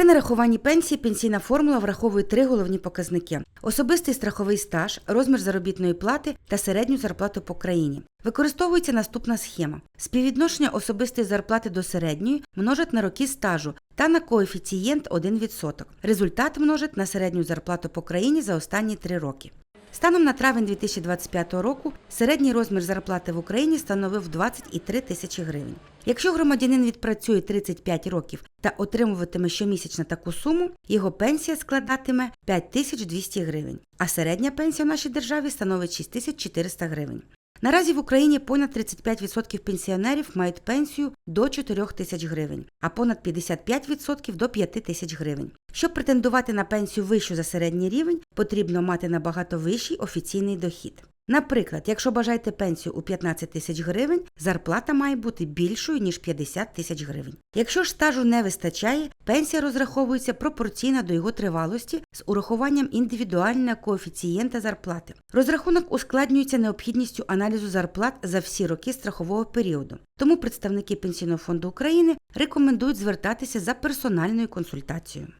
При нарахуванні пенсії пенсійна формула враховує три головні показники: особистий страховий стаж, розмір заробітної плати та середню зарплату по країні. Використовується наступна схема: співвідношення особистої зарплати до середньої множить на роки стажу та на коефіцієнт 1%. Результат множить на середню зарплату по країні за останні три роки. Станом на травень 2025 року середній розмір зарплати в Україні становив 23 тисячі гривень. Якщо громадянин відпрацює 35 років та отримуватиме щомісячно таку суму, його пенсія складатиме 5200 гривень, а середня пенсія в нашій державі становить 6400 гривень. Наразі в Україні понад 35% пенсіонерів мають пенсію до 4 тисяч гривень, а понад 55% до 5 тисяч гривень. Щоб претендувати на пенсію вищу за середній рівень, потрібно мати набагато вищий офіційний дохід. Наприклад, якщо бажаєте пенсію у 15 тисяч гривень, зарплата має бути більшою ніж 50 тисяч гривень. Якщо ж стажу не вистачає, пенсія розраховується пропорційно до його тривалості з урахуванням індивідуального коефіцієнта зарплати. Розрахунок ускладнюється необхідністю аналізу зарплат за всі роки страхового періоду. Тому представники Пенсійного фонду України рекомендують звертатися за персональною консультацією.